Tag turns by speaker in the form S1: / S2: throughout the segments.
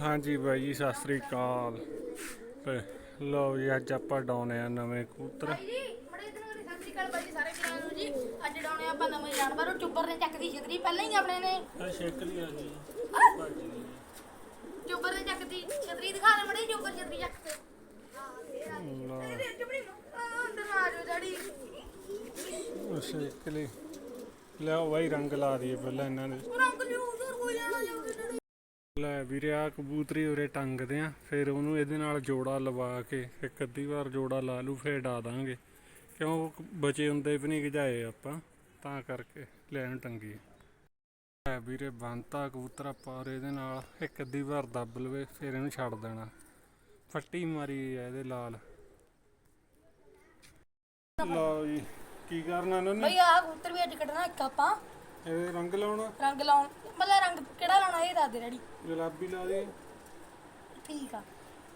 S1: ਹਾਂਜੀ ਬਾਈ ਜੀ ਸਤਿ ਸ੍ਰੀ ਅਕਾਲ। ਤੇ ਲਓ ਜੀ ਅੱਜ ਆਪਾਂ ਡਾਉਨੇ ਆ ਨਵੇਂ ਕਬੂਤਰ।
S2: ਭਾਈ ਜੀ ਬੜੇ ਦਿਨ ਵਾਲੀ ਸਤਿ ਸ਼੍ਰੀ ਅਕਾਲ ਬਾਈ ਜੀ ਸਾਰੇ ਵੀਰਾਂ ਨੂੰ ਜੀ। ਅੱਜ ਡਾਉਣੇ ਆਪਾਂ ਨਵੇਂ ਜਾਨਵਰ ਉਹ ਚੁੱਬਰ ਨੇ ਚੱਕਦੀ ਛਤਰੀ ਪਹਿਲਾਂ ਹੀ ਆਪਣੇ ਨੇ।
S1: ਆ ਸ਼ੇਕਲੀ ਆ ਜੀ।
S2: ਚੁੱਬਰ ਨੇ ਚੱਕਦੀ ਛਤਰੀ ਦਿਖਾ ਦੇ ਮੜੀ ਚੁੱਬਰ ਛਤਰੀ ਚੱਕ ਕੇ।
S1: ਲਓ
S2: ਇਹਦੇ ਚੁੱਬੜੀ ਨੂੰ ਆਹ, ਅੰਦਰ ਆ ਜਾਓ ਡੈਡੀ।
S1: ਸ਼ੇਕਲੀ ਲਿਆਓ ਬਾਈ ਰੰਗ ਲਾ ਦਈਏ ਪਹਿਲਾਂ ਇਹਨਾਂ ਦੇ।
S2: ਰੰਗ ਲਿਓ ਉਧਰ ਕੋਈ ਲੈਣਾ ਡੈਡੀ
S1: ਲੈ ਵੀਰੇ ਆ ਕਬੂਤਰੀ ਉਰੇ ਟੰਗਦੇ ਆ। ਫਿਰ ਉਹਨੂੰ ਇਹਦੇ ਨਾਲ ਜੋੜਾ ਲਵਾ ਕੇ ਇੱਕ ਅੱਧੀ ਵਾਰ ਜੋੜਾ ਲਾ ਲੂ ਫੇਰ ਡਾ ਦਾਂਗੇ। ਕਿਉਂ ਬਚੇ ਹੁੰਦੇ ਵੀ ਨਹੀਂ ਗਜਾਏ ਆਪਾਂ, ਤਾਂ ਕਰਕੇ ਲੈਣ ਟੰਗੀ ਲੈ ਵੀਰੇ ਬੰਤਾ ਕਬੂਤਰ ਆਪਾਂ ਔਰ ਇਹਦੇ ਨਾਲ, ਇੱਕ ਅੱਧੀ ਵਾਰ ਦੱਬ ਲਵੇ, ਫਿਰ ਇਹਨੂੰ ਛੱਡ ਦੇਣਾ। ਫੱਟੀ ਮਾਰੀ ਆ ਇਹਦੇ ਲਾਲ। ਲਓ ਜੀ, ਕੀ ਕਰਨਾ ਇਹਨਾਂ ਨੇ?
S2: ਬਈ ਆਹ ਕਬੂਤਰ ਵੀ ਅੱਜ ਕੱਢਣਾ ਇੱਕ ਆਪਾਂ।
S1: ਇਹ ਰੰਗ ਲਾਉਣਾ?
S2: ਰੰਗ ਲਾਉਣ ਮਤਲਬ ਰੰਗ ਕਿਹੜਾ ਲਾਉਣਾ ਇਹ ਦੱਸ ਦੇ ਡੈਡੀ।
S1: ਗੁਲਾਬੀ ਲਾ ਦੇ।
S2: ਠੀਕ ਆ।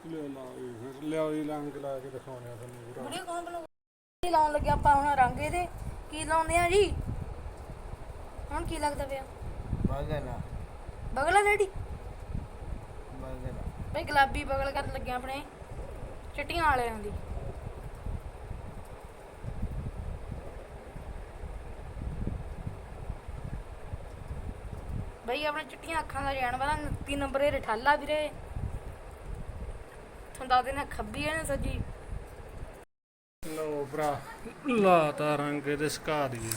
S1: ਲੈ ਲਾਓ ਜੀ ਫਿਰ ਲਿਆਓ ਜੀ ਰੰਗ ਲਾ ਕੇ ਦਿਖਾਉਣੇ ਆ ਤੁਹਾਨੂੰ ਪੂਰਾ।
S2: ਵੀਡੀਓ ਕੌਣ ਬਣਾਊਗਾ ਕੀ ਲਾਉਣ ਲੱਗਿਆ ਆਪਾਂ ਹੁਣ ਰੰਗ ਇਹਦੇ? ਕੀ ਲਾਉਂਦੇ ਆ ਜੀ? ਹੁਣ ਕੀ ਲੱਗਦਾ ਪਿਆ?
S3: ਬਗਲਾ
S2: ਬਗਲਾ ਡੈਡੀ?
S3: ਬਗਲਾ
S2: ਬਈ ਗੁਲਾਬੀ ਬਗਲ ਕਰਨ ਲੱਗੇ ਆਪਣੇ ਚਿੱਟੀਆਂ ਵਾਲਿਆਂ ਦੀ। ਬਈ ਆਪਣੇ ਚਿੱਟੀਆਂ ਅੱਖਾਂ ਦਾ ਜਾਣ ਵਾਲਾ 29 ਨੰਬਰ ਇਹ ਰਠਾਲਾ ਵੀਰੇ। ਤੁਹਾਨੂੰ ਦੱਸ ਦੇਣਾ ਖੱਬੀ ਹੈ ਨਾ ਸੱਜੀ।
S1: ਲਓ ਭਰਾ, ਲਾਤਾ ਰੰਗ ਇਹਦੇ, ਸਕਾ ਦੀਏ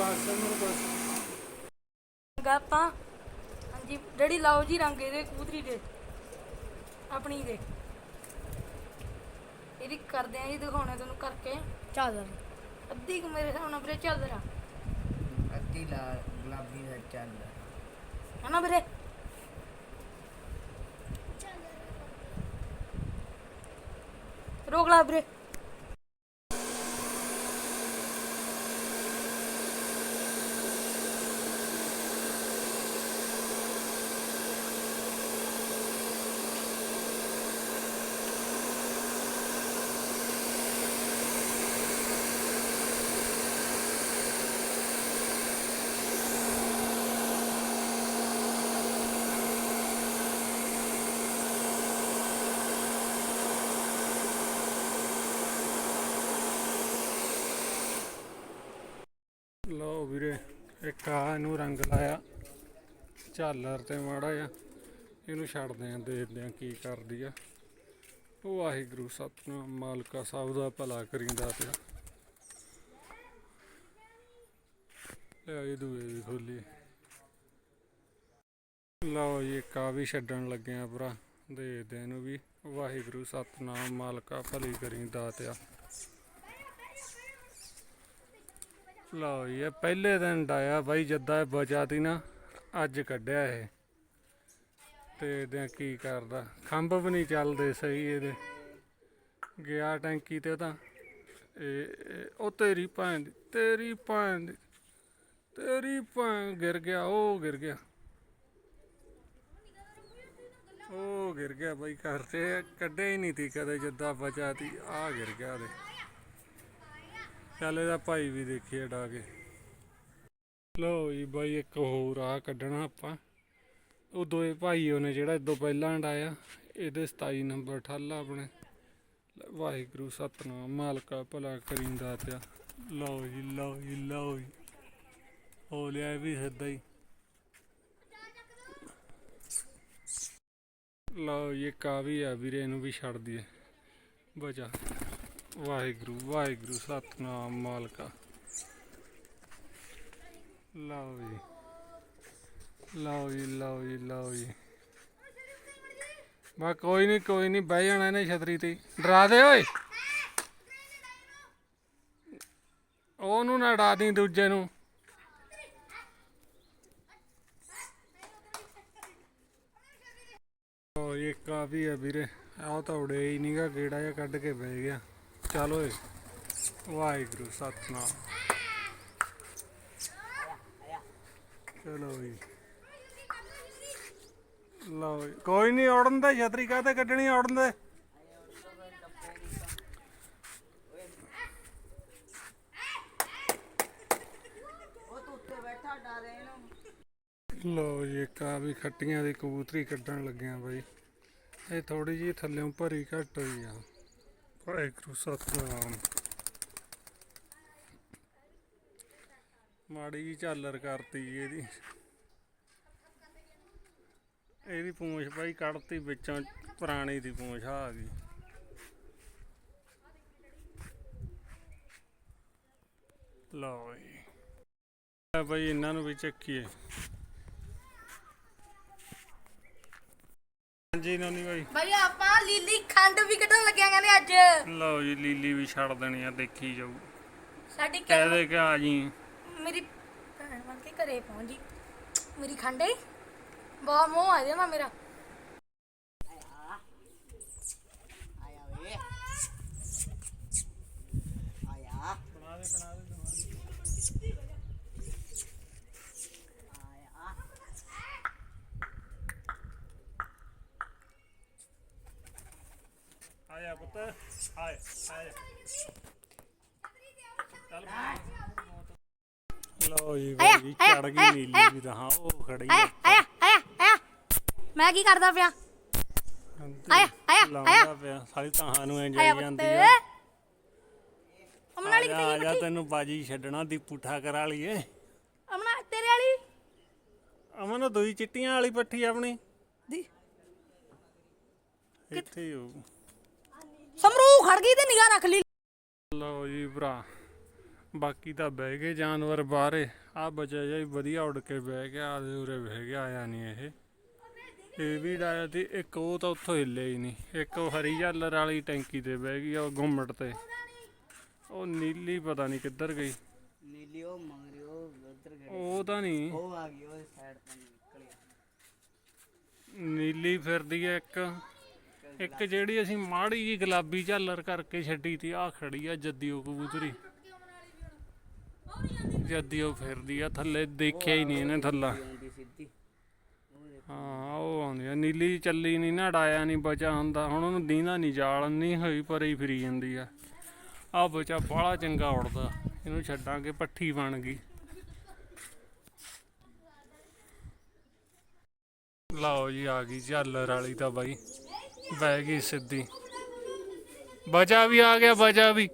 S1: ਬਸ ਬਸ ਅਮਰ ਬਸ।
S2: ਗਾਪਾਂ ਹਾਂਜੀ ਡੈਡੀ ਲਾਓ ਜੀ ਰੰਗ ਇਹਦੇ ਕਬੂਤਰੀ ਦੇ। ਆਪਣੀ ਦੇ। ਇਹਦੀ ਕਰਦੇ ਆ ਜੀ ਦਿਖਾਉਣਾ ਤੁਹਾਨੂੰ ਕਰਕੇ। ਚਾਦਰ। ਅੱਧੀ ਕੁ ਮੇਰੇ ਹਿਸਾਬ ਨਾਲ ਵੀਰੇ ਚਾਦਰ ਆ।
S3: ਅੱਤੀ ਲਾਲ ਗੁਲਾਬੀ ਦਾ ਚੱਲ
S2: ਹਨਾ ਵੀਰੇ? ਰੋਕ ਲਾ ਵੀਰੇ।
S1: ਲਓ ਵੀਰੇ, ਇੱਕ ਆ ਇਹਨੂੰ ਰੰਗ ਲਾਇਆ। ਝਾਲਰ ਤੇ ਮਾੜਾ ਆ ਇਹਨੂੰ ਛੱਡਦੇ ਆਂ, ਦੇਖਦੇ ਆਂ ਕੀ ਕਰਦੀ ਆ। ਵਾਹਿਗੁਰੂ, ਸਤਨਾਮ, ਮਾਲਕਾ ਸਭ ਦਾ ਭਲਾ ਕਰੀਂਦਾ ਪਿਆ। ਲੈ ਇਹ ਦੂਏ ਵੀ ਖੋਲੀ ਲਓ ਜੀ, ਇੱਕ ਆ ਵੀ ਛੱਡਣ ਲੱਗੇ ਆ ਭਰਾ। ਦੇਖਦੇ ਆਂ ਇਹਨੂੰ ਵੀ। ਵਾਹਿਗੁਰੂ, ਸਤਨਾਮ, ਮਾਲਕਾ ਭਲੀ ਕਰੀ ਦਾਤਿਆ ਲਓ ਜੀ, ਇਹ ਪਹਿਲੇ ਦਿਨ ਡਾਇਆ ਬਾਈ ਜੱਦਾ ਇਹ ਬਚਾ ਤੀ ਨਾ ਅੱਜ ਕੱਢਿਆ ਇਹ। ਤੇ ਇਹਦੇ ਕੀ ਕਰਦਾ? ਖੰਭ ਵੀ ਨਹੀਂ ਚੱਲਦੇ ਸਹੀ ਇਹਦੇ। ਗਿਆ ਟੈਂਕੀ ਤੇ ਤਾਂ। ਇਹ ਉਹ ਤੇਰੀ ਭੈਣ ਦੀ ਤੇਰੀ ਭੈਣ ਦੀ ਤੇਰੀ ਭੈਣ ਗਿਰ ਗਿਆ ਉਹ ਗਿਰ ਗਿਆ। ਉਹ ਗਿਰ ਗਿਆ ਬਾਈ ਘਰ ਤੇ ਕੱਢਿਆ ਹੀ ਨਹੀਂ ਤੀ ਕਦੇ ਜੱਦਾ ਬਚਾ ਤੀ ਆ ਗਿਰ ਗਿਆ ਉਹਦੇ। ਚੱਲ ਇਹਦਾ ਭਾਈ ਵੀ ਦੇਖੀਏ ਡਾ ਕੇ ਲਓ ਜੀ ਬਾਈ, ਇੱਕ ਹੋਰ ਆ ਕੱਢਣਾ ਆਪਾਂ। ਉਹ ਦੋਏ ਭਾਈ ਉਹਨੇ ਜਿਹੜਾ ਇਦੋਂ ਪਹਿਲਾਂ ਡਾਇਆ ਇਹਦੇ 27 ਨੰਬਰ ਠੱਲ ਆਪਣੇ। ਵਾਹਿਗੁਰੂ, ਸਤਨਾਮ, ਮਾਲਕਾ ਭਲਾ ਕਰੀਂਦਾ ਪਿਆ। ਲਓ ਜੀ ਲਓ ਜੀ ਲਓ ਜੀ। ਹੋ ਲਿਆ ਵੀ ਸਿੱਧਾ ਹੀ। ਲਓ ਜੀ, ਇੱਕ ਆ ਵੀ ਆ ਵੀਰੇ, ਇਹਨੂੰ ਵੀ ਛੱਡ ਦਈਏ। ਬਚਾ। ਵਾਹਿਗੁਰੂ ਵਾਹਿਗੁਰੂ, ਸਤਨਾਮ ਮਾਲਕਾ। ਲਓ ਜੀ। ਲਓ ਜੀ ਲਓ ਜੀ ਲਓ ਜੀ। ਬਾ ਕੋਈ ਨਹੀਂ ਕੋਈ ਨਹੀਂ ਬਹਿ ਜਾਣਾ ਇਹਨੇ ਛਤਰੀ ਤੇ। ਡਰਾ ਦੇ ਓਏ। ਉਹਨੂੰ ਨਾ ਡਾ ਦੀ ਦੂਜੇ ਨੂੰ। ਓ ਇਹ ਕਾਫੀ ਹੈ ਵੀਰੇ। ਆਹ ਤਾਂ ਉੜੇ ਹੀ ਨਹੀਂਗਾ ਗੇੜਾ ਜਿਹਾ ਕੱਢ ਕੇ ਬਹਿ ਗਿਆ। ਚੱਲ ਓਏ। ਵਾਹਿਗੁਰੂ, ਸਤਨਾਮ। ਚਲੋ ਜੀ ਲਓ ਕੋਈ ਨਹੀਂ ਉੜਨ ਦੇ, ਛਤਰੀ ਕਾਹਤੇ ਕੱਢਣੀ ਉੜਨ ਦੇ?
S3: ਉਹ
S1: ਲਓ ਜੀ, ਇੱਕ ਵੀ ਖੱਟੀਆਂ ਦੀ ਕਬੂਤਰੀ ਕੱਢਣ ਲੱਗਿਆ ਬਾਈ। ਇਹ ਥੋੜੀ ਜਿਹੀ ਥੱਲੇੋਂ ਭਰੀ ਘੱਟ ਹੋਈ ਆ। ਵਾਹਿਗੁਰੂ ਸਤਨਾਮ ਮਾੜੀ ਜੀ ਝਾਲਰ ਕਰਤੀ ਜੀ ਇਹਦੀ। ਇਹਦੀ ਪੂੰਛ ਭਾਈ ਕੱਢਤੀ ਵਿੱਚੋਂ, ਪੁਰਾਣੀ ਦੀ ਪੂੰਛ, ਆ ਗਈ। ਲਓ ਜੀ। ਭਾਈ, ਇਹਨਾਂ ਨੂੰ ਵੀ ਚੱਕੀਏ। ਹਾਂਜੀ ਨਾਨੀ ਬਾਈ
S2: ਬਾਈ ਆਪਾਂ ਲੀਲੀ ਖੰਡ ਵੀ ਕੱਢਣ ਲੱਗਿਆ ਕਹਿੰਦੇ ਅੱਜ।
S1: ਲਓ ਜੀ ਲੀਲੀ ਵੀ ਛੱਡ ਦੇਣੀ ਆ ਦੇਖੀ ਜਾਊ।
S2: ਸਾਡੀ
S1: ਕਹਿ ਦੇ ਕਿ ਆ ਜੀ।
S2: ਮੇਰੀ ਭੈਣ ਬਣ ਕੇ ਘਰੇ ਪਹੁੰਚ ਮੇਰੀ ਖੰਡੇ? ਬਹੁਤ ਮੋਹ ਆ ਨਾ ਮੇਰਾ।
S3: ਆਇਆ ਵੇ। ਆਇਆ।
S1: ਬਣਾ ਦੇ ਬਣਾ ਦੇ
S3: ਆਇਆ
S1: ਆਇਆ ਪੁੱਤ। ਆਏ ਆਏ। ਚੱਲ ਲਓ ਜੀ
S2: ਆਇਆ,
S1: ਬਾਈ
S2: ਆਇਆ,
S1: ਚੜ ਗਈ
S2: ਆਇਆ,
S1: ਨੀਲੀ
S2: ਆਇਆ।
S1: ਵੀ ਤਾਂ ਹਾਂ ਉਹ ਖੜੀ
S2: ਆਇਆ ਆਇਆ ਆਇਆ ਆਇਆ। ਮੈਂ ਕੀ ਕਰਦਾ ਪਿਆ? ਆਇਆ, ਆਇਆ,
S1: ਲਾਉਂਦਾ
S2: ਆਇਆ।
S1: ਪਿਆ। ਸਾਰੀ ਤਾਂ ਨੂੰ ਐਂ
S2: ਆਇਆ ਪੁੱਤ।
S1: ਜਾਂਦੀ ਆ।
S2: ਅਮਨ ਵਾਲੀ
S1: ਜਾ
S2: ਕਿੱਥੇ
S1: ਆ
S2: ਗਈ
S1: ਜਾ
S2: ਪੱਠੀ
S1: ਤੈਨੂੰ ਬਾਜੀ ਛੱਡਣਾ ਦੀ ਪੁੱਠਾ ਕਰਾ ਲਈਏ।
S2: ਅਮਨਾ ਤੇਰੇ ਵਾਲੀ?
S1: ਅਮਨ ਉਹ ਦੂਈ ਚਿੱਟੀਆਂ ਵਾਲੀ ਪੱਠੀ ਆਪਣੀ।
S2: ਦੀ।
S1: ਇੱਥੇ ਹੀ ਹੋਊ।
S2: ਸਮਰੂ ਖੜ ਗਈ ਤੇ ਨਿਗਾਹ ਰੱਖ ਲਈ।
S1: ਲਓ ਜੀ ਭਰਾ ਬਾਕੀ ਤਾਂ ਬਹਿ ਗਏ ਜਾਨਵਰ ਬਾਹਰੇ। ਆ ਬਚਿਆ ਹੀ ਵਧੀਆ ਉੱਡ ਕੇ ਬਹਿ ਗਿਆ ਆਦੇ ਉਰੇ ਬਹਿ ਗਿਆ ਆਇਆ ਨਹੀਂ ਇਹ। ਇਹ ਵੀ ਡਾਇਆ ਤੇ ਇੱਕ ਉਹ ਤਾਂ ਉੱਥੋਂ ਹਿੱਲੇ ਹੀ ਨਹੀਂ। ਇੱਕ ਉਹ ਹਰੀ ਝਾਲਰ ਵਾਲੀ ਟੈਂਕੀ ਤੇ ਬਹਿ ਗਈ ਉਹ ਗੁੰਮਟ ਤੇ। ਉਹ ਨੀਲੀ ਪਤਾ ਨਹੀਂ ਕਿੱਧਰ ਗਈ।
S3: ਨੀਲੀ ਉਹ ਮੰਗਰੀ ਉਹ ਉਧਰ ਗਈ।
S1: ਉਹ ਤਾਂ ਨਹੀਂ।
S3: ਉਹ ਆ ਗਈ ਉਹ ਸਾਈਡ ਤੋਂ ਨਿਕਲ।
S1: ਨੀਲੀ ਫਿਰਦੀ ਹੈ ਇੱਕ। ਇੱਕ ਜਿਹੜੀ ਅਸੀਂ ਮਾੜੀ ਜੀ ਗੁਲਾਬੀ ਝਾਲਰ ਕਰਕੇ ਛੱਡੀ ਤੀ ਆ ਖੜੀ ਆ ਜੱਦੀਓ ਕਬੂਤਰੀ। ਜੱਦੀਓ ਫਿਰਦੀ ਆ ਥੱਲੇ ਦੇਖਿਆ ਹੀ ਨਹੀਂ ਇਹਨੇ ਥੱਲਾ। ਹਾਂ ਉਹ ਆਉਂਦੀ ਆ ਨੀਲੀ ਚੱਲੀ ਨਹੀਂ ਨਾ ਡਾਇਆ ਨਹੀਂ ਬਚਾ ਹੁੰਦਾ। ਹੁਣ ਉਹਨੂੰ ਦੀਂਦਾ ਨਹੀਂ ਜਾਲ ਨਹੀਂ ਹੋਈ ਪਰ ਹੀ ਫਿਰੀ ਜਾਂਦੀ ਆ। ਆ ਬਚਾ ਬਾਹਲਾ ਚੰਗਾ ਉੜਦਾ ਇਹਨੂੰ ਛੱਡਾਂਗੇ ਪੱਠੀ ਬਣ ਗਈ। ਲਓ ਜੀ ਆ ਗਈ ਝਾਲਰ ਵਾਲੀ ਤਾਂ ਬਾਈ। ਬਹਿ ਗਈ ਸਿੱਧੀ। ਬਚਾ ਵੀ ਆ ਗਿਆ ਬਚਾ ਵੀ।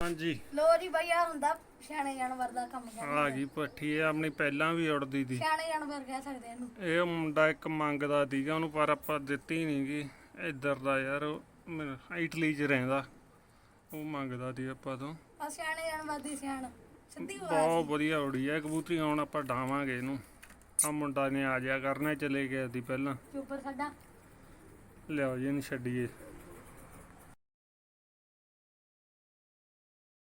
S1: ਹਾਂਜੀ।
S2: ਲੋ ਜੀ ਬਾਈ ਆ ਹੁੰਦਾ ਸਿਆਣੇ ਜਾਨਵਰ ਦਾ ਕੰਮ ਕਰਨਾ।
S1: ਆ ਗਈ ਪੱਠੀ ਇਹ ਆਪਣੀ ਪਹਿਲਾਂ ਵੀ ਉੜਦੀ ਸੀ
S2: ਸਿਆਣੇ ਜਾਨਵਰ ਕਹਿ ਸਕਦੇ ਇਹਨੂੰ।
S1: ਇਹ ਮੁੰਡਾ ਇੱਕ ਮੰਗਦਾ ਸੀਗਾ ਉਹਨੂੰ ਪਰ ਆਪਾਂ ਦਿੱਤੀ ਨਹੀਂ ਗੀ। ਇੱਧਰ ਦਾ ਯਾਰ ਉਹ ਇਟਲੀ 'ਚ ਰਹਿੰਦਾ। ਉਹ ਮੰਗਦਾ ਸੀ ਆਪਾਂ ਤੋਂ।
S2: ਆ ਸਿਆਣੇ ਜਾਨਵਰ ਦੀ ਸਿਆਣ। ਸਿੱਧੀ
S1: ਬਹੁਤ ਵਧੀਆ ਉੜੀ ਹੈ ਕਬੂਤਰੀ ਹੁਣ ਆਪਾਂ ਡਾਵਾਂਗੇ ਇਹਨੂੰ। ਆ ਮੁੰਡਾ ਨੇ ਆ ਜਾ ਕਰਨਾ ਚਲੇ ਗਿਆ ਸੀ ਪਹਿਲਾਂ।
S2: ਚੁੱਪਰ ਸਾਡਾ।
S1: ਲਿਆਓ ਜੀ ਇਹਨੂੰ ਛੱਡੀਏ।